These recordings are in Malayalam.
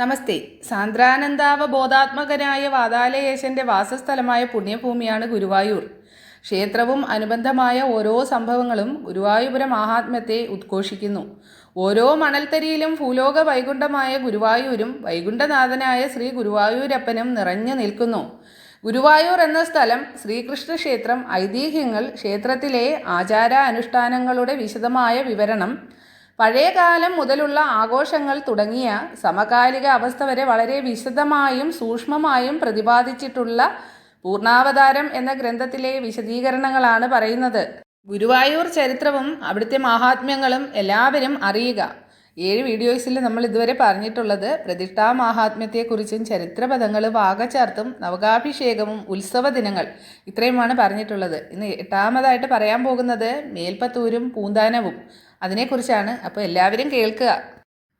നമസ്തേ. സാന്ദ്രാനന്ദാവ സാന്ദ്രാനന്ദാവബോധാത്മകനായ വാതാലയേശന്റെ വാസസ്ഥലമായ പുണ്യഭൂമിയാണ് ഗുരുവായൂർ. ക്ഷേത്രവും അനുബന്ധമായ ഓരോ സംഭവങ്ങളും ഗുരുവായൂര മഹാത്മ്യത്തെ ഉദ്ഘോഷിക്കുന്നു. ഓരോ മണൽത്തരിയിലും ഭൂലോക വൈകുണ്ഠമായ ഗുരുവായൂരും വൈകുണ്ഠനാഥനായ ശ്രീ ഗുരുവായൂരപ്പനും നിറഞ്ഞു നിൽക്കുന്നു. ഗുരുവായൂർ എന്ന സ്ഥലം ശ്രീകൃഷ്ണ ക്ഷേത്രം ഐതിഹ്യങ്ങൾ ക്ഷേത്രത്തിലെ ആചാര അനുഷ്ഠാനങ്ങളുടെ വിശദമായ വിവരണം പഴയകാലം മുതലുള്ള ആഘോഷങ്ങൾ തുടങ്ങിയ സമകാലിക അവസ്ഥ വരെ വളരെ വിശദമായും സൂക്ഷ്മമായും പ്രതിപാദിച്ചിട്ടുള്ള പൂർണാവതാരം എന്ന ഗ്രന്ഥത്തിലെ വിശദീകരണങ്ങളാണ് പറയുന്നത്. ഗുരുവായൂർ ചരിത്രവും അവിടുത്തെ മഹാത്മ്യങ്ങളും എല്ലാവരും അറിയുക. ഏഴ് വീഡിയോസിൽ നമ്മൾ ഇതുവരെ പറഞ്ഞിട്ടുള്ളത് പ്രതിഷ്ഠാ മഹാത്മ്യത്തെക്കുറിച്ചും ചരിത്രപദങ്ങൾ വാഗചാർത്തും നവകാഭിഷേകവും ഉത്സവ ദിനങ്ങൾ ഇത്രയുമാണ് പറഞ്ഞിട്ടുള്ളത്. ഇന്ന് എട്ടാമതായിട്ട് പറയാൻ പോകുന്നത് മേൽപ്പത്തൂരും പൂന്താനവും. അതിനെക്കുറിച്ചാണ് അപ്പോൾ എല്ലാവരും കേൾക്കുക.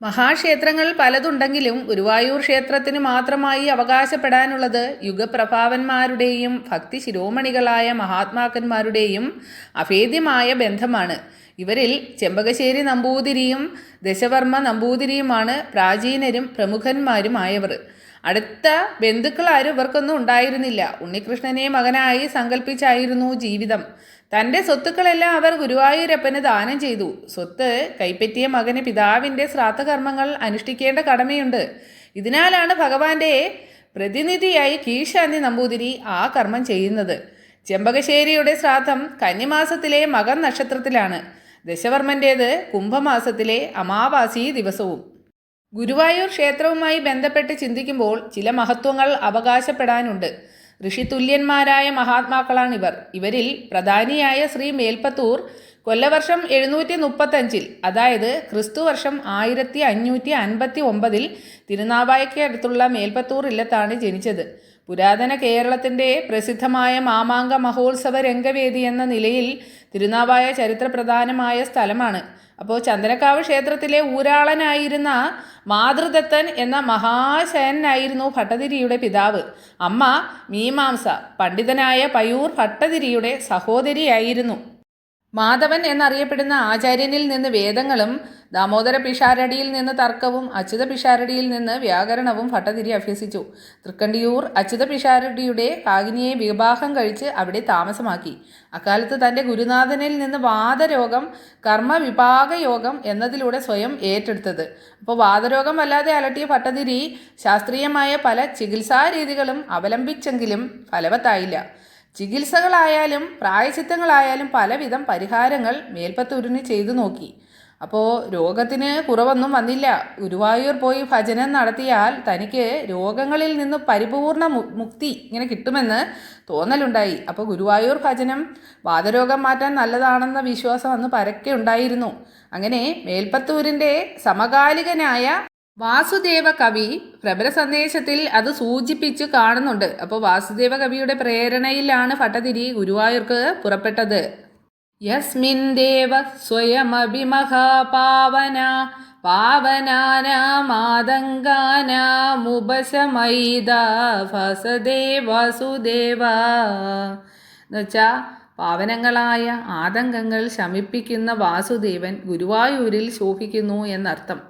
മഹാക്ഷേത്രങ്ങൾ പലതുണ്ടെങ്കിലും ഗുരുവായൂർ ക്ഷേത്രത്തിന് മാത്രമായി അവകാശപ്പെടാനുള്ളത് യുഗപ്രഭാവന്മാരുടെയും ഭക്തി ശിരോമണികളായ മഹാത്മാക്കന്മാരുടെയും അഭേദ്യമായ ബന്ധമാണ്. ഇവരിൽ ചെമ്പകശ്ശേരി നമ്പൂതിരിയും ദശവർമ്മ നമ്പൂതിരിയുമാണ് പ്രാചീനരും പ്രമുഖന്മാരുമായവർ അടുത്ത ബന്ധുക്കളാരും ഇവർക്കൊന്നും ഉണ്ടായിരുന്നില്ല. ഉണ്ണികൃഷ്ണനെ മകനായി സങ്കല്പിച്ചായിരുന്നു ജീവിതം. തന്റെ സ്വത്തുക്കളെല്ലാം അവർ ഗുരുവായൂരപ്പന് ദാനം ചെയ്തു. സ്വത്ത് കൈപ്പറ്റിയ മകന് പിതാവിന്റെ ശ്രാദ്ധകർമ്മങ്ങൾ അനുഷ്ഠിക്കേണ്ട കടമയുണ്ട്. ഇതിനാലാണ് ഭഗവാന്റെ പ്രതിനിധിയായി കീഴ്ശാന്തി നമ്പൂതിരി ആ കർമ്മം ചെയ്യുന്നത്. ചെമ്പകശ്ശേരിയുടെ ശ്രാദ്ധം കന്നിമാസത്തിലെ മകൻ നക്ഷത്രത്തിലാണ്. ദശവർമ്മന്റേത് കുംഭമാസത്തിലെ അമാവാസി ദിവസവും. ഗുരുവായൂർ ക്ഷേത്രവുമായി ബന്ധപ്പെട്ട് ചിന്തിക്കുമ്പോൾ ചില മഹത്വങ്ങൾ അവകാശപ്പെടാനുണ്ട്. ഋഷിതുല്യന്മാരായ മഹാത്മാക്കളാണിവർ. ഇവരിൽ പ്രധാനിയായ ശ്രീ മേൽപ്പത്തൂർ കൊല്ലവർഷം എഴുന്നൂറ്റി മുപ്പത്തഞ്ചിൽ അതായത് ക്രിസ്തുവർഷം ആയിരത്തി അഞ്ഞൂറ്റി അൻപത്തി ഒമ്പതിൽ തിരുനാവായയ്ക്ക് അടുത്തുള്ള മേൽപ്പത്തൂർ ഇല്ലത്താണ് ജനിച്ചത്. പുരാതന കേരളത്തിന്റെ പ്രസിദ്ധമായ മാമാങ്ക മഹോത്സവ രംഗവേദി എന്ന നിലയിൽ തിരുനാവായ ചരിത്രപ്രധാനമായ സ്ഥലമാണ്. അപ്പോൾ ചന്ദനക്കാവ് ക്ഷേത്രത്തിലെ ഊരാളനായിരുന്ന മാതൃദത്തൻ എന്ന മഹാശയനായിരുന്നു ഭട്ടതിരിയുടെ പിതാവ്. അമ്മ മീമാംസ പണ്ഡിതനായ പയൂർ ഭട്ടതിരിയുടെ സഹോദരിയായിരുന്നു. മാധവൻ എന്നറിയപ്പെടുന്ന ആചാര്യനിൽ നിന്ന് വേദങ്ങളും ദാമോദര പിഷാരടിയിൽ നിന്ന് തർക്കവും അച്യുത പിഷാരടിയിൽ നിന്ന് വ്യാകരണവും ഭട്ടതിരി അഭ്യസിച്ചു. തൃക്കണ്ടിയൂർ അച്യുത പിഷാരടിയുടെ കാകിനിയെ വിവാഹം കഴിച്ച് അവിടെ താമസമാക്കി. അക്കാലത്ത് തന്റെ ഗുരുനാഥനിൽ നിന്ന് വാദരോഗം കർമ്മവിഭാഗ യോഗം എന്നതിലൂടെ സ്വയം ഏറ്റെടുത്തത്. അപ്പോൾ വാദരോഗം വല്ലാതെ അലട്ടിയ ഭട്ടതിരി ശാസ്ത്രീയമായ പല ചികിത്സാ രീതികളും അവലംബിച്ചെങ്കിലും ഫലവത്തായില്ല. ചികിത്സകളായാലും പ്രായച്ചിത്തങ്ങളായാലും പലവിധം പരിഹാരങ്ങൾ മേൽപ്പത്തൂരിന് ചെയ്തു നോക്കി. അപ്പോൾ രോഗത്തിന് കുറവൊന്നും വന്നില്ല. ഗുരുവായൂർ പോയി ഭജനം നടത്തിയാൽ തനിക്ക് രോഗങ്ങളിൽ നിന്ന് പരിപൂർണ മുക്തി ഇങ്ങനെ കിട്ടുമെന്ന് തോന്നലുണ്ടായി. അപ്പോൾ ഗുരുവായൂർ ഭജനം വാദരോഗം മാറ്റാൻ നല്ലതാണെന്ന വിശ്വാസം അന്ന് പരക്കെ ഉണ്ടായിരുന്നു. അങ്ങനെ മേൽപ്പത്തൂരിന്റെ സമകാലികനായ വാസുദേവ കവി പ്രബല സന്ദേശത്തിൽ അത് സൂചിപ്പിച്ച് കാണുന്നുണ്ട്. അപ്പോൾ വാസുദേവ കവിയുടെ പ്രേരണയിലാണ് ഭട്ടതിരി ഗുരുവായൂർക്ക് പുറപ്പെട്ടത്. യസ്മിൻ ദേവ സ്വയമഭിമഹാപാവന പാവനാനാമാതങ്കാനാമുപശമൈത ഫസദേ വാസുദേവ. എന്നുവെച്ചാൽ പാവനങ്ങളായ ആതങ്കങ്ങൾ ശമിപ്പിക്കുന്ന വാസുദേവൻ ഗുരുവായൂരിൽ ശോഭിക്കുന്നു എന്നർത്ഥം.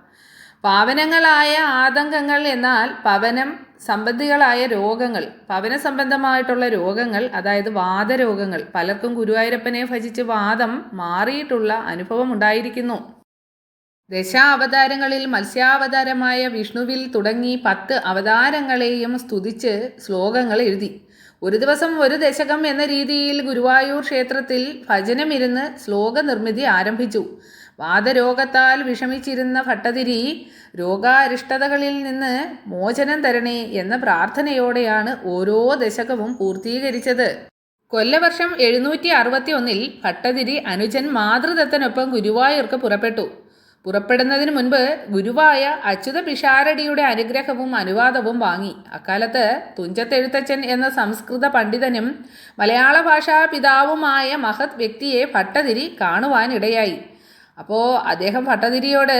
പാവനങ്ങളായ ആതങ്കങ്ങൾ എന്നാൽ പവനം സംബന്ധികളായ രോഗങ്ങൾ പവന സംബന്ധമായിട്ടുള്ള രോഗങ്ങൾ അതായത് വാദരോഗങ്ങൾ പലർക്കും ഗുരുവായൂരപ്പനെ ഭജിച്ച് വാദം മാറിയിട്ടുള്ള അനുഭവം ഉണ്ടായിരിക്കുന്നു ദശാവതാരങ്ങളിൽ മത്സ്യാവതാരമായ വിഷ്ണുവിൽ തുടങ്ങി പത്ത് അവതാരങ്ങളെയും സ്തുതിച്ച് ശ്ലോകങ്ങൾ എഴുതി. ഒരു ദിവസം ഒരു ദശകം എന്ന രീതിയിൽ ഗുരുവായൂർ ക്ഷേത്രത്തിൽ ഭജനമിരുന്ന് ശ്ലോക നിർമ്മിതി ആരംഭിച്ചു. വാദരോഗത്താൽ വിഷമിച്ചിരുന്ന ഭട്ടതിരി രോഗാരിഷ്ടതകളിൽ നിന്ന് മോചനം തരണേ എന്ന പ്രാർത്ഥനയോടെയാണ് ഓരോ ദശകവും പൂർത്തീകരിച്ചത്. കൊല്ലവർഷം എഴുന്നൂറ്റി അറുപത്തി ഒന്നിൽ ഭട്ടതിരി അനുജൻ മാതൃദത്തനൊപ്പം ഗുരുവായൂർക്ക് പുറപ്പെട്ടു. പുറപ്പെടുന്നതിന് മുൻപ് ഗുരുവായ അച്യുത പിഷാരടിയുടെ അനുഗ്രഹവും അനുവാദവും വാങ്ങി. അക്കാലത്ത് തുഞ്ചത്തെഴുത്തച്ഛൻ എന്ന സംസ്കൃത പണ്ഡിതനും മലയാള ഭാഷാ പിതാവുമായ മഹത് വ്യക്തിയെ ഭട്ടതിരി കാണുവാനിടയായി. അപ്പോൾ അദ്ദേഹം ഭട്ടതിരിയോട്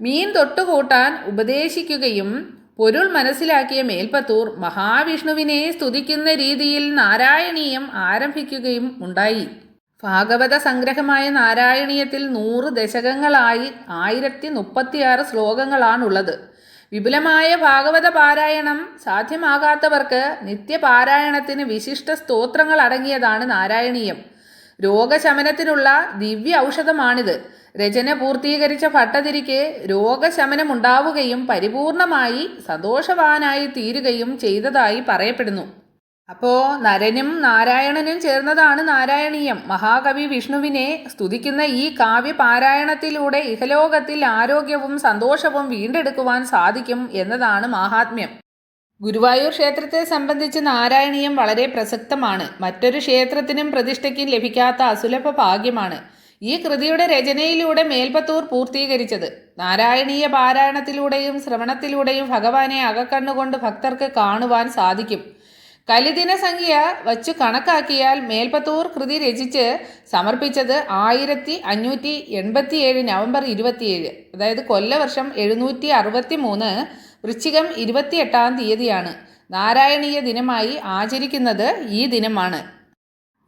മീൻ തൊട്ടുകൂട്ടാൻ ഉപദേശിക്കുകയും പൊരുൾ മനസ്സിലാക്കിയ മേൽപ്പത്തൂർ മഹാവിഷ്ണുവിനെ സ്തുതിക്കുന്ന രീതിയിൽ നാരായണീയം ആരംഭിക്കുകയും ഉണ്ടായി. ഭാഗവത സംഗ്രഹമായ നാരായണീയത്തിൽ നൂറ് ദശകങ്ങളായി ആയിരത്തി മുപ്പത്തിയാറ് ശ്ലോകങ്ങളാണുള്ളത്. വിപുലമായ ഭാഗവത പാരായണം സാധ്യമാകാത്തവർക്ക് നിത്യപാരായണത്തിന് വിശിഷ്ട സ്തോത്രങ്ങൾ അടങ്ങിയതാണ് നാരായണീയം. രോഗശമനത്തിനുള്ള ദിവ്യ ഔഷധമാണിത്. രചന പൂർത്തീകരിച്ച ഭട്ടതിരിക്ക് രോഗശമനം ഉണ്ടാവുകയും പരിപൂർണമായി സന്തോഷവാനായി തീരുകയും ചെയ്തതായി പറയപ്പെടുന്നു. അപ്പോ നരനും നാരായണനും ചേർന്നതാണ് നാരായണീയം. മഹാകവി വിഷ്ണുവിനെ സ്തുതിക്കുന്ന ഈ കാവ്യ പാരായണത്തിലൂടെ ഇഹലോകത്തിൽ ആരോഗ്യവും സന്തോഷവും വീണ്ടെടുക്കുവാൻ സാധിക്കും എന്നതാണ് മഹാത്മ്യം. ഗുരുവായൂർ ക്ഷേത്രത്തെ സംബന്ധിച്ച് നാരായണീയം വളരെ പ്രസക്തമാണ്. മറ്റൊരു ക്ഷേത്രത്തിനും പ്രതിഷ്ഠയ്ക്കും ലഭിക്കാത്ത അസുലഭ ഭാഗ്യമാണ്. ഈ കൃതിയുടെ രചനയിലൂടെ മേൽപ്പത്തൂർ പൂർത്തീകരിച്ചത്. നാരായണീയ പാരായണത്തിലൂടെയും ശ്രവണത്തിലൂടെയും ഭഗവാനെ അകക്കണ്ണുകൊണ്ട് ഭക്തർക്ക് കാണുവാൻ സാധിക്കും. കലിദിന സംഖ്യ വച്ചു കണക്കാക്കിയാൽ മേൽപ്പത്തൂർ കൃതി രചിച്ച് സമർപ്പിച്ചത് ആയിരത്തി അഞ്ഞൂറ്റി എൺപത്തിയേഴ് നവംബർ ഇരുപത്തിയേഴ് അതായത് കൊല്ലവർഷം എഴുന്നൂറ്റി അറുപത്തി മൂന്ന് വൃശ്ചികം ഇരുപത്തിയെട്ടാം തീയതിയാണ്. നാരായണീയ ദിനമായി ആചരിക്കുന്നത് ഈ ദിനമാണ്.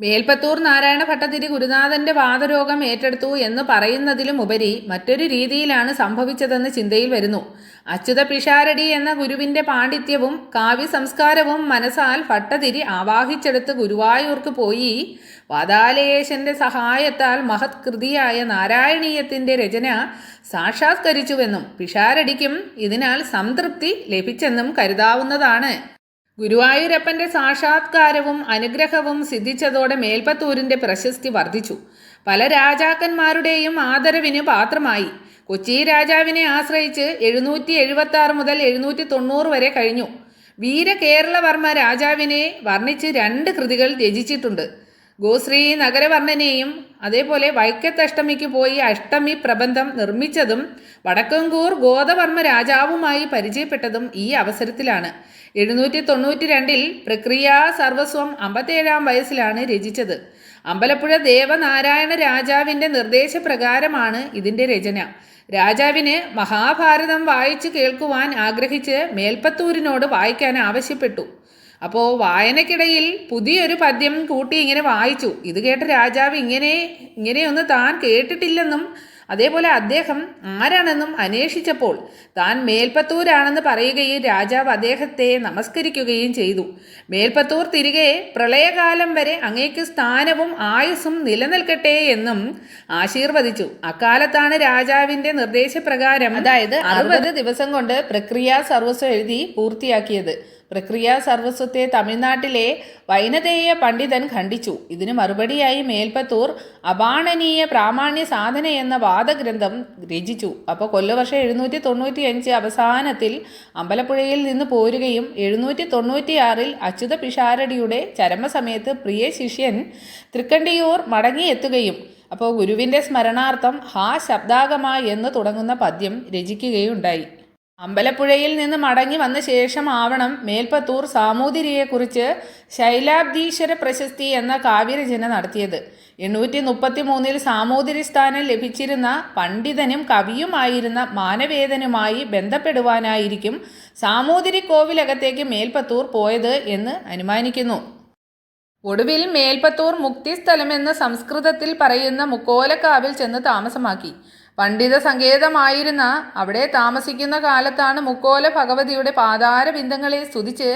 മേൽപ്പത്തൂർ നാരായണ ഭട്ടതിരി ഗുരുനാഥന്റെ വാദരോഗം ഏറ്റെടുത്തു എന്ന് പറയുന്നതിലും ഉപരി മറ്റൊരു രീതിയിലാണ് സംഭവിച്ചതെന്ന് ചിന്തയിൽ വരുന്നു. അച്യുത പിഷാരടി എന്ന ഗുരുവിന്റെ പാണ്ഡിത്യവും കാവ്യ സംസ്കാരവും മനസ്സാൽ ഭട്ടതിരി ആവാഹിച്ചെടുത്ത് ഗുരുവായൂർക്ക് പോയി. വാതാലയേശന്റെ സഹായത്താൽ മഹത് കൃതിയായ നാരായണീയത്തിന്റെ രചന സാക്ഷാത്കരിച്ചുവെന്നും പിഷാരടിക്കും ഇതിനാൽ സംതൃപ്തി ലഭിച്ചെന്നും കരുതാവുന്നതാണ്. ഗുരുവായൂരപ്പന്റെ സാക്ഷാത്കാരവും അനുഗ്രഹവും സിദ്ധിച്ചതോടെ മേൽപ്പത്തൂരിന്റെ പ്രശസ്തി വർദ്ധിച്ചു. പല രാജാക്കന്മാരുടെയും ആദരവിന് പാത്രമായി. കൊച്ചി രാജാവിനെ ആശ്രയിച്ച് എഴുന്നൂറ്റി എഴുപത്തി ആറ് മുതൽ എഴുന്നൂറ്റി തൊണ്ണൂറ് വരെ കഴിഞ്ഞു. വീരകേരളവർമ്മ രാജാവിനെ വർണിച്ച് രണ്ട് കൃതികൾ രചിച്ചിട്ടുണ്ട്. ഗോശ്രീ നഗരവർണനെയും അതേപോലെ വൈക്കത്തഷ്ടമിക്ക് പോയി അഷ്ടമി പ്രബന്ധം നിർമ്മിച്ചതും വടക്കങ്കൂർ ഗോദവർമ്മ രാജാവുമായി പരിചയപ്പെട്ടതും ഈ അവസരത്തിലാണ്. എഴുന്നൂറ്റി തൊണ്ണൂറ്റി രണ്ടിൽ പ്രക്രിയ സർവസ്വം അമ്പത്തേഴാം വയസ്സിലാണ് രചിച്ചത്. അമ്പലപ്പുഴ ദേവനാരായണ രാജാവിന്റെ നിർദ്ദേശപ്രകാരമാണ് ഇതിന്റെ രചന. രാജാവിന് മഹാഭാരതം വായിച്ചു കേൾക്കുവാൻ ആഗ്രഹിച്ച് മേൽപ്പത്തൂരിനോട് വായിക്കാൻ ആവശ്യപ്പെട്ടു. അപ്പോൾ വായനക്കിടയിൽ പുതിയൊരു പദ്യം കൂട്ടി ഇങ്ങനെ വായിച്ചു. ഇത് കേട്ട രാജാവ് ഇങ്ങനെ ഇങ്ങനെയൊന്നും താൻ കേട്ടിട്ടില്ലെന്നും അതേപോലെ അദ്ദേഹം ആരാണെന്നും അന്വേഷിച്ചപ്പോൾ താൻ മേൽപ്പത്തൂരാണെന്ന് പറയുകയും രാജാവ് അദ്ദേഹത്തെ നമസ്കരിക്കുകയും ചെയ്തു. മേൽപ്പത്തൂർ തിരികെ പ്രളയകാലം വരെ അങ്ങേക്ക് സ്ഥാനവും ആയുസ്സും നിലനിൽക്കട്ടെ എന്നും ആശീർവദിച്ചു. അക്കാലത്താണ് രാജാവിന്റെ നിർദ്ദേശപ്രകാരം അതായത് അറുപത് ദിവസം കൊണ്ട് പ്രക്രിയ സർവസ്വം എഴുതി പൂർത്തിയാക്കിയത്. പ്രക്രിയ സർവസ്വത്തെ തമിഴ്നാട്ടിലെ വൈനതേയ പണ്ഡിതൻ ഖണ്ഡിച്ചു. ഇതിന് മറുപടിയായി മേൽപ്പത്തൂർ അപാണനീയ പ്രാമാണ്യ സാധന എന്ന വാദഗ്രന്ഥം രചിച്ചു. അപ്പോൾ കൊല്ലവർഷം എഴുന്നൂറ്റി തൊണ്ണൂറ്റി അഞ്ച് അവസാനത്തിൽ അമ്പലപ്പുഴയിൽ നിന്ന് പോരുകയും എഴുന്നൂറ്റി തൊണ്ണൂറ്റിയാറിൽ അച്യുത പിഷാരടിയുടെ ചരമസമയത്ത് പ്രിയ ശിഷ്യൻ തൃക്കണ്ടിയൂർ മടങ്ങിയെത്തുകയും അപ്പോൾ ഗുരുവിന്റെ സ്മരണാർത്ഥം ഹാ ശബ്ദാഗമ എന്ന് തുടങ്ങുന്ന പദ്യം രചിക്കുകയുണ്ടായി. അമ്പലപ്പുഴയിൽ നിന്ന് മടങ്ങി വന്ന ശേഷമാവണം മേൽപ്പത്തൂർ സാമൂതിരിയെക്കുറിച്ച് ശൈലാബ്ദീശ്വര പ്രശസ്തി എന്ന കാവ്യരചന നടത്തിയത്. എണ്ണൂറ്റി മുപ്പത്തി മൂന്നിൽ സാമൂതിരി സ്ഥാനം ലഭിച്ചിരുന്ന പണ്ഡിതനും കവിയുമായിരുന്ന മാനവേദനുമായി ബന്ധപ്പെടുവാനായിരിക്കും സാമൂതിരി കോവിലകത്തേക്ക് മേൽപ്പത്തൂർ പോയത് എന്ന് അനുമാനിക്കുന്നു. ഒടുവിൽ മേൽപ്പത്തൂർ മുക്തിസ്ഥലമെന്ന് സംസ്കൃതത്തിൽ പറയുന്ന മുക്കോലക്കാവിൽ ചെന്ന് താമസമാക്കി. പണ്ഡിത സങ്കേതമായിരുന്ന അവിടെ താമസിക്കുന്ന കാലത്താണ് മുക്കോല ഭഗവതിയുടെ പാതാര ബിന്ദങ്ങളെ സ്തുതിച്ച്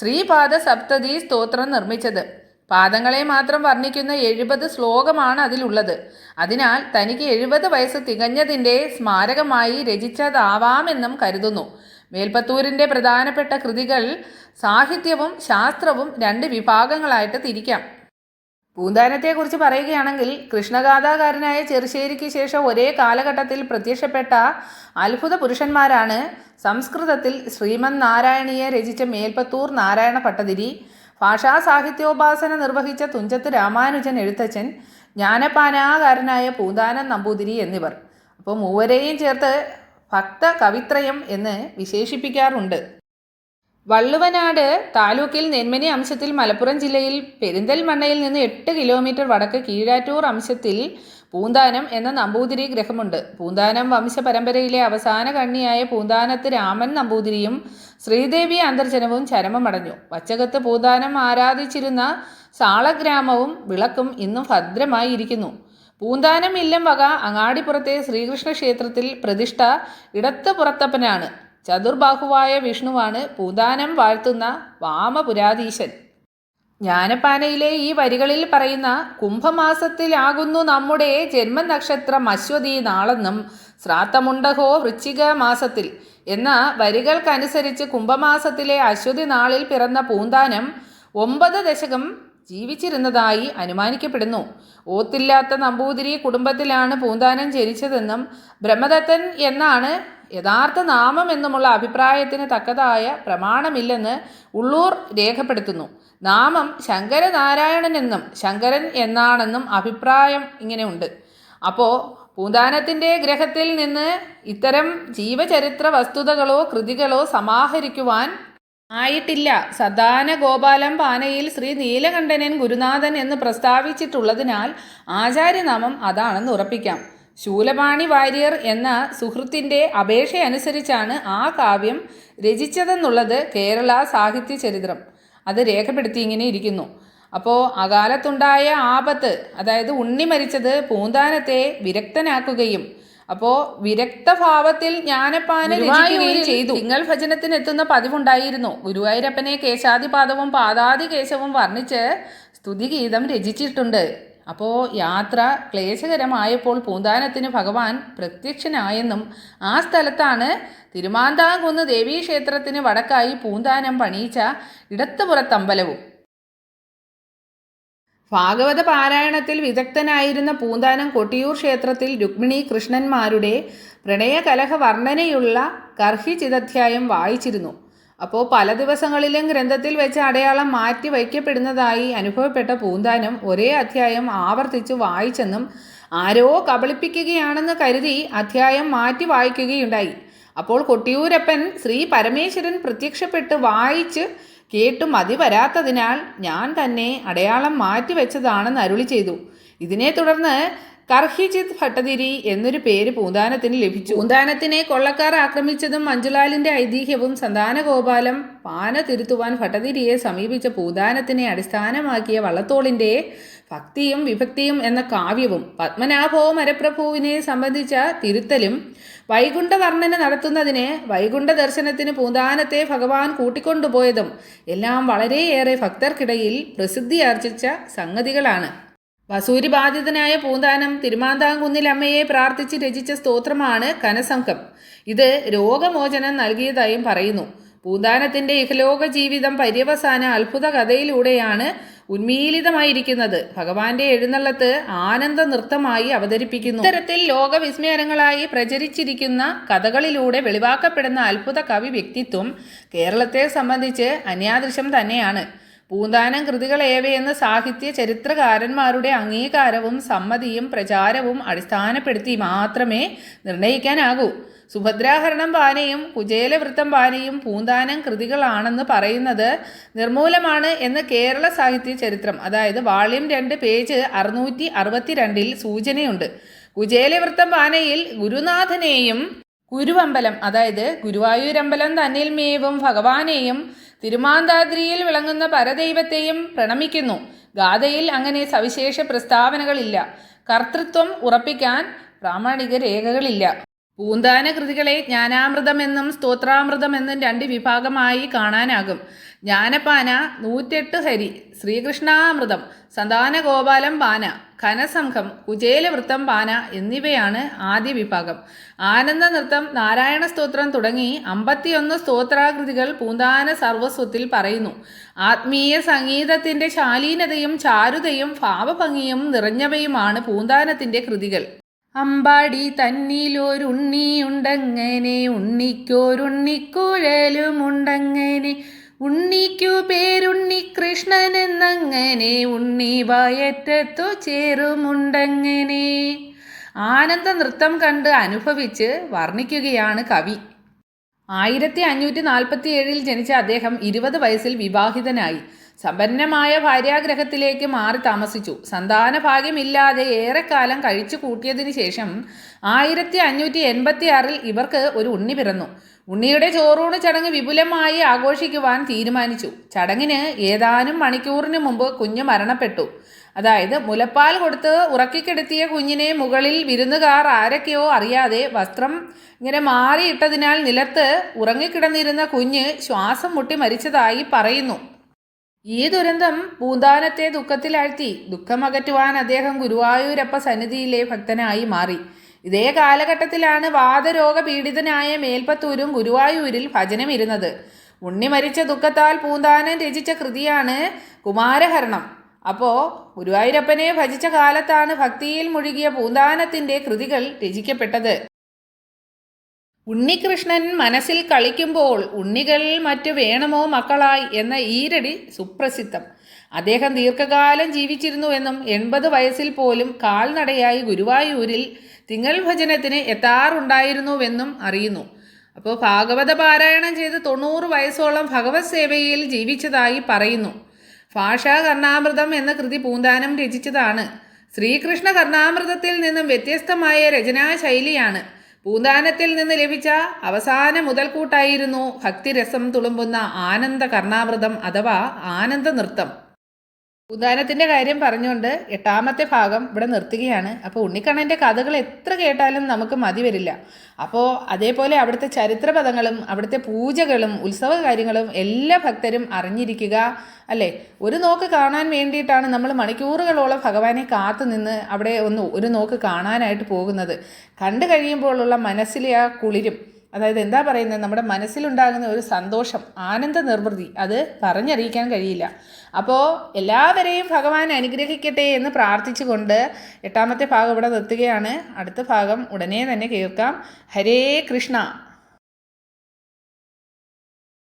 ശ്രീപാദ സപ്തതി സ്തോത്രം നിർമ്മിച്ചത്. പാദങ്ങളെ മാത്രം വർണിക്കുന്ന എഴുപത് ശ്ലോകമാണ് അതിലുള്ളത്. അതിനാൽ തനിക്ക് എഴുപത് വയസ്സ് തികഞ്ഞതിന്റെ സ്മാരകമായി രചിച്ചതാവാമെന്നും കരുതുന്നു. മേൽപ്പത്തൂരിന്റെ പ്രധാനപ്പെട്ട കൃതികൾ സാഹിത്യവും ശാസ്ത്രവും രണ്ട് വിഭാഗങ്ങളായിട്ട് തിരിക്കാം. പൂന്താനത്തെക്കുറിച്ച് പറയുകയാണെങ്കിൽ കൃഷ്ണഗാഥാകാരനായ ചെറുശ്ശേരിക്ക് ശേഷം ഒരേ കാലഘട്ടത്തിൽ പ്രത്യക്ഷപ്പെട്ട അത്ഭുത പുരുഷന്മാരാണ് സംസ്കൃതത്തിൽ ശ്രീമന് നാരായണീയെ രചിച്ച മേൽപ്പത്തൂർ നാരായണ ഭട്ടതിരി ഭാഷാ സാഹിത്യോപാസന നിർവഹിച്ച തുഞ്ചത്ത് രാമാനുജൻ എഴുത്തച്ഛൻ ജ്ഞാനപാനാകാരനായ പൂന്താനൻ നമ്പൂതിരി എന്നിവർ. അപ്പോൾ മൂവരെയും ചേർത്ത് ഭക്ത കവിത്രയം എന്ന് വിശേഷിപ്പിക്കാറുണ്ട്. വള്ളുവനാട് താലൂക്കിൽ നെന്മനി അംശത്തിൽ മലപ്പുറം ജില്ലയിൽ പെരിന്തൽമണ്ണയിൽ നിന്ന് എട്ട് കിലോമീറ്റർ വടക്ക് കീഴാറ്റൂർ അംശത്തിൽ പൂന്താനം എന്ന നമ്പൂതിരി ഗ്രഹമുണ്ട്. പൂന്താനം വംശപരമ്പരയിലെ അവസാന കണ്ണിയായ പൂന്താനത്ത് രാമൻ നമ്പൂതിരിയും ശ്രീദേവി അന്തർജനവും ചരമമടഞ്ഞു. വച്ചകത്ത് പൂന്താനം ആരാധിച്ചിരുന്ന സാളഗ്രാമവും വിളക്കും ഇന്നും ഭദ്രമായി ഇരിക്കുന്നു പൂന്താനം ഇല്ലം വക അങ്ങാടിപ്പുറത്തെ ശ്രീകൃഷ്ണ ക്ഷേത്രത്തിൽ പ്രതിഷ്ഠ ഇടത്ത് പുറത്തപ്പനാണ് ചതുർബാഹുവായ വിഷ്ണുവാണ് പൂതാനം വാഴ്ത്തുന്ന വാമപുരാധീശൻ. ജ്ഞാനപ്പാനയിലെ ഈ വരികളിൽ പറയുന്ന കുംഭമാസത്തിലാകുന്നു നമ്മുടെ ജന്മനക്ഷത്രം അശ്വതി നാളെന്നും ശ്രാത്തമുണ്ടഹോ വൃശ്ചിക മാസത്തിൽ എന്ന വരികൾക്കനുസരിച്ച് കുംഭമാസത്തിലെ അശ്വതി നാളിൽ പിറന്ന പൂന്താനം ഒമ്പത് ദശകം ജീവിച്ചിരുന്നതായി അനുമാനിക്കപ്പെടുന്നു. ഓത്തില്ലാത്ത നമ്പൂതിരി കുടുംബത്തിലാണ് പൂന്താനം ജനിച്ചതെന്നും ബ്രഹ്മദത്തൻ എന്നാണ് യഥാർത്ഥ നാമം എന്നുമുള്ള അഭിപ്രായത്തിന് തക്കതായ പ്രമാണമില്ലെന്ന് ഉള്ളൂർ രേഖപ്പെടുത്തുന്നു. നാമം ശങ്കരനാരായണൻ ശങ്കരനാരായണനെന്നും ശങ്കരൻ എന്നാണെന്നും അഭിപ്രായം ഇങ്ങനെയുണ്ട്. അപ്പോൾ പൂന്താനത്തിന്റെ ഗ്രഹത്തിൽ നിന്ന് ഇത്തരം ജീവചരിത്ര വസ്തുതകളോ കൃതികളോ സമാഹരിക്കുവാൻ ആയിട്ടില്ല. സദാന ഗോപാലം പാനയിൽ ശ്രീ നീലകണ്ഠനൻ ഗുരുനാഥൻ എന്ന് പ്രസ്താവിച്ചിട്ടുള്ളതിനാൽ ആചാര്യനാമം അതാണെന്ന് ഉറപ്പിക്കാം. ശൂലപാണി വാര്യർ എന്ന സുഹൃത്തിന്റെ അപേക്ഷയനുസരിച്ചാണ് ആ കാവ്യം രചിച്ചതെന്നുള്ളത് കേരള സാഹിത്യ ചരിത്രം. അത് രേഖപ്പെടുത്തി ഇങ്ങനെ ഇരിക്കുന്നു. അപ്പോൾ അകാലത്തുണ്ടായ ആപത്ത് അതായത് ഉണ്ണി മരിച്ചത് പൂന്താനത്തെ വിരക്തനാക്കുകയും അപ്പോൾ വിരക്തഭാവത്തിൽ ജ്ഞാനപ്പാന രചിക്കുകയും ചെയ്തു. തിങ്കൾ ഭജനത്തിന് എത്തുന്ന പതിവുണ്ടായിരുന്നു. ഗുരുവായൂരപ്പനെ കേശാദിപാദവും പാദാദി കേശവും വർണിച്ച് സ്തുതിഗീതം രചിച്ചിട്ടുണ്ട്. അപ്പോൾ യാത്ര ക്ലേശകരമായപ്പോൾ പൂന്താനത്തിന് ഭഗവാൻ പ്രത്യക്ഷനായെന്നും ആ സ്ഥലത്താണ് തിരുമാന്താംകുന്ന് ദേവീക്ഷേത്രത്തിന് വടക്കായി പൂന്താനം പണിയിച്ച ഇടത്തുപുറത്തമ്പലവും. ഭാഗവത പാരായണത്തിൽ വിദഗ്ധനായിരുന്ന പൂന്താനം കൊട്ടിയൂർ ക്ഷേത്രത്തിൽ രുക്മിണി കൃഷ്ണന്മാരുടെ പ്രണയകലഹ വർണനയുള്ള കർഹി ചിതധ്യായം വായിച്ചിരുന്നു. അപ്പോൾ പല ദിവസങ്ങളിലും ഗ്രന്ഥത്തിൽ വെച്ച് അടയാളം മാറ്റി വയ്ക്കപ്പെടുന്നതായി അനുഭവപ്പെട്ട പൂന്താനം ഒരേ അധ്യായം ആവർത്തിച്ച് വായിച്ചെന്നും ആരോ കബളിപ്പിക്കുകയാണെന്ന് കരുതി അധ്യായം മാറ്റി വായിക്കുകയുണ്ടായി. അപ്പോൾ കൊട്ടിയൂരപ്പൻ ശ്രീ പരമേശ്വരൻ പ്രത്യക്ഷപ്പെട്ട് വായിച്ച് കേട്ടു മതി വരാത്തതിനാൽ ഞാൻ തന്നെ അടയാളം മാറ്റിവെച്ചതാണെന്ന് അരുളി ചെയ്തു. ഇതിനെ തുടർന്ന് കർഹിജിത് ഭട്ടതിരി എന്നൊരു പേര് പൂന്താനത്തിന് ലഭിച്ചു. പൂന്താനത്തിനെ കൊള്ളക്കാർ ആക്രമിച്ചതും മഞ്ജുലാലിന്റെ ഐതിഹ്യവും സന്താനഗോപാലം പാന തിരുത്തുവാൻ ഭട്ടതിരിയെ സമീപിച്ച പൂന്താനത്തിനെ അടിസ്ഥാനമാക്കിയ വള്ളത്തോളിന്റെ ഭക്തിയും വിഭക്തിയും എന്ന കാവ്യവും പത്മനാഭോ മരപ്രഭുവിനെ സംബന്ധിച്ച തിരുത്തലും വൈകുണ്ഠവർണന നടത്തുന്നതിന് വൈകുണ്ഠ ദർശനത്തിന് പൂന്താനത്തെ ഭഗവാൻ കൂട്ടിക്കൊണ്ടുപോയതും എല്ലാം വളരെയേറെ ഭക്തർക്കിടയിൽ പ്രസിദ്ധിയാർജിച്ച സംഗതികളാണ്. വസൂരിബാധിതനായ പൂന്താനം തിരുമാന്താംകുന്നിൽ അമ്മയെ പ്രാർത്ഥിച്ച് രചിച്ച സ്തോത്രമാണ് കനസംഘം. ഇത് രോഗമോചനം നൽകിയതായും പറയുന്നു. പൂന്താനത്തിന്റെ ഇഹലോക ജീവിതം പര്യവസാന അത്ഭുത കഥയിലൂടെയാണ് ഉന്മീലിതമായിരിക്കുന്നത്. ഭഗവാന്റെ എഴുന്നള്ളത്ത് ആനന്ദ നൃത്തമായി അവതരിപ്പിക്കുന്നു. ഇത്തരത്തിൽ ലോകവിസ്മയങ്ങളായി പ്രചരിച്ചിരിക്കുന്ന കഥകളിലൂടെ വെളിവാക്കപ്പെടുന്ന അത്ഭുത കവി വ്യക്തിത്വം കേരളത്തെ സംബന്ധിച്ച് അന്യാദൃശം തന്നെയാണ്. പൂന്താനം കൃതികളേവയെന്ന സാഹിത്യ ചരിത്രകാരന്മാരുടെ അംഗീകാരവും സമ്മതിയും പ്രചാരവും അടിസ്ഥാനപ്പെടുത്തി മാത്രമേ നിർണയിക്കാനാകൂ. സുഭദ്രാഹരണം പാനയും കുചേലവൃത്തം പാനയും പൂന്താനം കൃതികളാണെന്ന് പറയുന്നത് നിർമൂലമാണ് എന്ന് കേരള സാഹിത്യ ചരിത്രം അതായത് വാള്യം രണ്ട് പേജ് അറുന്നൂറ്റി അറുപത്തിരണ്ടിൽ സൂചനയുണ്ട്. കുചേലവൃത്തം പാനയിൽ ഗുരുനാഥനെയും ഗുരുവമ്പലം അതായത് ഗുരുവായൂരമ്പലം തന്നിൽ മേവും ഭഗവാനെയും തിരുമാന്താദ്രിയിൽ വിളങ്ങുന്ന പരദൈവത്തെയും പ്രണമിക്കുന്നു. ഗാഥയിൽ അങ്ങനെ സവിശേഷ പ്രസ്താവനകളില്ല. കർത്തൃത്വം ഉറപ്പിക്കാൻ പ്രാമാണിക രേഖകളില്ല പൂന്താന കൃതികളെ ജ്ഞാനാമൃതമെന്നും സ്തോത്രാമൃതമെന്നും രണ്ട് വിഭാഗമായി കാണാനാകും. ജ്ഞാനപാന നൂറ്റെട്ട് ഹരി ശ്രീകൃഷ്ണാമൃതം സന്താന ഗോപാലം പാന ഘനസംഘം കുചേലവൃത്തം പാന എന്നിവയാണ് ആദ്യ വിഭാഗം. ആനന്ദ നൃത്തം നാരായണ സ്തോത്രം തുടങ്ങി അമ്പത്തിയൊന്ന് സ്തോത്രാകൃതികൾ പൂന്താന സർവസ്വത്തിൽ പറയുന്നു. ആത്മീയ സംഗീതത്തിന്റെ ശാലീനതയും ചാരുതയും ഭാവഭംഗിയും നിറഞ്ഞവയുമാണ് പൂന്താനത്തിന്റെ കൃതികൾ. അമ്പാടി തന്നിലൊരുണ്ണിയുണ്ടങ്ങനെ ഉണ്ണിക്കൊരുണ്ണിക്കുഴലുമുണ്ടങ്ങനെ ഉണ്ണിക്കു പേരുണ്ണി കൃഷ്ണൻ എന്നങ്ങനെ ഉണ്ണി വയറ്റത്തു ചേരുമുണ്ടങ്ങനെ. ആനന്ദ നൃത്തം കണ്ട് അനുഭവിച്ച് വർണിക്കുകയാണ് കവി. ആയിരത്തി അഞ്ഞൂറ്റി നാൽപ്പത്തി ഏഴിൽ ജനിച്ച അദ്ദേഹം ഇരുപത് വയസ്സിൽ വിവാഹിതനായി. സമ്പന്നമായ ഭാര്യാഗ്രഹത്തിലേക്ക് മാറി താമസിച്ചു. സന്താന ഭാഗ്യമില്ലാതെ ഏറെക്കാലം കഴിച്ചു കൂട്ടിയതിന് ശേഷം ആയിരത്തി അഞ്ഞൂറ്റി എൺപത്തി ആറിൽ ഇവർക്ക് ഒരു ഉണ്ണി പിറന്നു. ഉണ്ണിയുടെ ചോറൂണ് ചടങ്ങ് വിപുലമായി ആഘോഷിക്കുവാൻ തീരുമാനിച്ചു. ചടങ്ങിന് ഏതാനും മണിക്കൂറിന് മുമ്പ് കുഞ്ഞ് മരണപ്പെട്ടു. അതായത് മുലപ്പാൽ കൊടുത്ത് ഉറക്കിക്കെടുത്തിയ കുഞ്ഞിനെ മുകളിൽ വിരുന്നുകാർ ആരൊക്കെയോ അറിയാതെ വസ്ത്രം ഇങ്ങനെ മാറിയിട്ടതിനാൽ നിലത്ത് ഉറങ്ങിക്കിടന്നിരുന്ന കുഞ്ഞ് ശ്വാസം മുട്ടി മരിച്ചതായി പറയുന്നു. ഈ ദുരന്തം പൂന്താനത്തെ ദുഃഖത്തിലാഴ്ത്തി ദുഃഖമകറ്റുവാൻ അദ്ദേഹം ഗുരുവായൂരപ്പ സന്നിധിയിലെ ഭക്തനായി മാറി. ഇതേ കാലഘട്ടത്തിലാണ് വാദരോഗ പീഡിതനായ മേൽപ്പത്തൂരും ഗുരുവായൂരിൽ ഭജനമിരുന്നത്. ഉണ്ണി മരിച്ച ദുഃഖത്താൽ പൂന്താനൻ രചിച്ച കൃതിയാണ് കുമാരഹരണം. അപ്പോൾ ഗുരുവായൂരപ്പനെ ഭജിച്ച കാലത്താണ് ഭക്തിയിൽ മുഴുകിയ പൂന്താനത്തിന്റെ കൃതികൾ രചിക്കപ്പെട്ടത്. ഉണ്ണികൃഷ്ണൻ മനസ്സിൽ കളിക്കുമ്പോൾ ഉണ്ണികൾ മറ്റു വേണമോ മക്കളായി എന്ന ഈരടി സുപ്രസിദ്ധം. അദ്ദേഹം ദീർഘകാലം ജീവിച്ചിരുന്നുവെന്നും എൺപത് വയസ്സിൽ പോലും കാൽനടയായി ഗുരുവായൂരിൽ തിങ്കൾ ഭജനത്തിന് എത്താറുണ്ടായിരുന്നുവെന്നും അറിയുന്നു. അപ്പോൾ ഭാഗവത പാരായണം ചെയ്ത് തൊണ്ണൂറ് വയസ്സോളം ഭഗവത് സേവയിൽ ജീവിച്ചതായി പറയുന്നു. ഭാഷാ കർണാമൃതം എന്ന കൃതി പൂന്താനം രചിച്ചതാണ്. ശ്രീകൃഷ്ണ കർണാമൃതത്തിൽ നിന്നും വ്യത്യസ്തമായ രചനാശൈലിയാണ്. പൂന്താനത്തിൽ നിന്ന് ലഭിച്ച അവസാന മുതൽക്കൂട്ടായിരുന്നു ഭക്തിരസം തുളുമ്പുന്ന ആനന്ദ കർണാമൃതം അഥവാ ആനന്ദ നൃത്തം. പൂന്താനത്തിന്റെ കാര്യം പറഞ്ഞുകൊണ്ട് എട്ടാമത്തെ ഭാഗം ഇവിടെ നിർത്തുകയാണ്. അപ്പോൾ ഉണ്ണിക്കണ്ണന്റെ കഥകൾ എത്ര കേട്ടാലും നമുക്ക് മതി വരില്ല. അപ്പോൾ അതേപോലെ അവിടുത്തെ ചരിത്രപദങ്ങളും അവിടുത്തെ പൂജകളും ഉത്സവ കാര്യങ്ങളും എല്ലാ ഭക്തരും അറിഞ്ഞിരിക്കുക അല്ലേ? ഒരു നോക്ക് കാണാൻ വേണ്ടിയിട്ടാണ് നമ്മൾ മണിക്കൂറുകളോളം ഭഗവാനെ കാത്തു നിന്ന് അവിടെ ഒന്ന് ഒരു നോക്ക് കാണാനായിട്ട് പോകുന്നത്. കണ്ടു കഴിയുമ്പോഴുള്ള മനസ്സിലെ ആ കുളിരും അതായത് എന്താ പറയുന്നത്? നമ്മുടെ മനസ്സിലുണ്ടാകുന്ന ഒരു സന്തോഷം ആനന്ദ നിർവൃതി അത് പറഞ്ഞറിയിക്കാൻ കഴിയില്ല. അപ്പോൾ എല്ലാവരെയും ഭഗവാൻ അനുഗ്രഹിക്കട്ടെ എന്ന് പ്രാർത്ഥിച്ചുകൊണ്ട് എട്ടാമത്തെ ഭാഗം ഇവിടെ നിർത്തുകയാണ്. അടുത്ത ഭാഗം ഉടനെ തന്നെ കേൾക്കാം. ഹരേ കൃഷ്ണ.